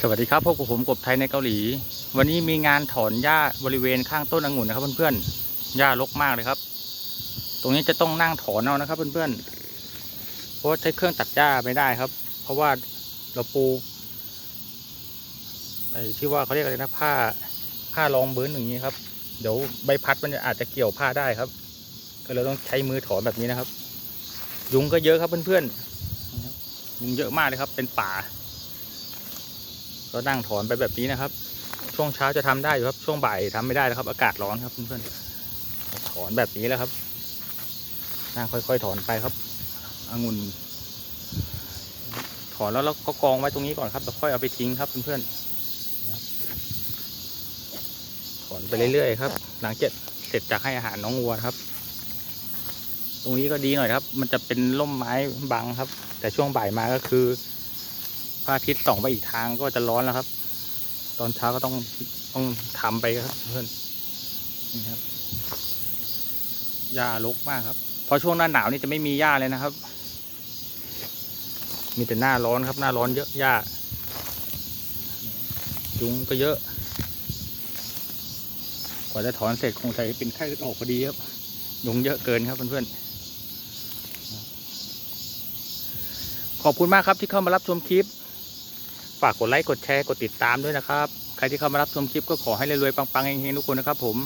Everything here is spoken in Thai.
สวัสดีครับพบกับผมกบไทยในเกาหลี วันนี้มีงานถอนหญ้าบริเวณข้างต้นองุ่นนะครับเพื่อนๆหญ้ารกมากเลยครับ ตรงนี้จะต้องนั่งถอนเอานะครับ เพื่อนๆเพราะใช้เครื่องตัดหญ้าไม่ได้ครับ เพราะว่าเราปูไอ้ที่ว่าเขาเรียกอะไรนะผ้าผ้ารองเบิ้นอย่างนี้ครับ เดี๋ยวใบพัดมันอาจจะเกี่ยวผ้าได้ครับ ก็เลยต้องใช้มือถอนแบบนี้นะครับ ยุงก็เยอะครับเพื่อนๆยุงเยอะมากเลยครับ เป็นป่า ก็นั่งถอนไปแบบนี้นะครับ ช่วงเช้าจะทำได้อยู่ครับ ช่วงบ่ายทำไม่ได้แล้วครับ อากาศร้อนครับเพื่อนๆถอนแบบนี้แล้วครับ นั่งค่อยๆถอนไปครับองุ่นถอนแล้วเราก็กองไว้ตรงนี้ก่อนครับแล้วค่อยเอาไปทิ้งครับเพื่อนๆถอนไปเรื่อยๆครับ หลังเจากเสร็จจากให้อาหารน้องวัวครับ ตรงนี้ก็ดีหน่อยครับ มันจะเป็นร่มไม้บังครับ แต่ช่วงบ่ายมาก็คือ พระอาทิตย์ส่องไปอีกทางก็จะร้อนแล้วครับ ตอนเช้าก็ต้องต้องทำไปครับเพื่อนนี่ครับหญ้ารกมากครับเพราะช่วงหน้าหนาวนี่จะไม่มีหญ้าเลยนะครับ มีแต่หน้าร้อนครับ หน้าร้อนเยอะหญ้ายุงก็เยอะ กว่าจะถอนเสร็จคงใส่เป็นไข้ออกพอดีครับยุงเยอะเกินครับเพื่อนๆขอบคุณมากครับที่เข้ามารับชมคลิป ฝากกดไลค์กดแชร์กดติดตามด้วยนะครับ ใครที่เข้ามารับชมคลิปก็ขอให้รวยๆปังๆเฮงๆทุกคนนะครับผม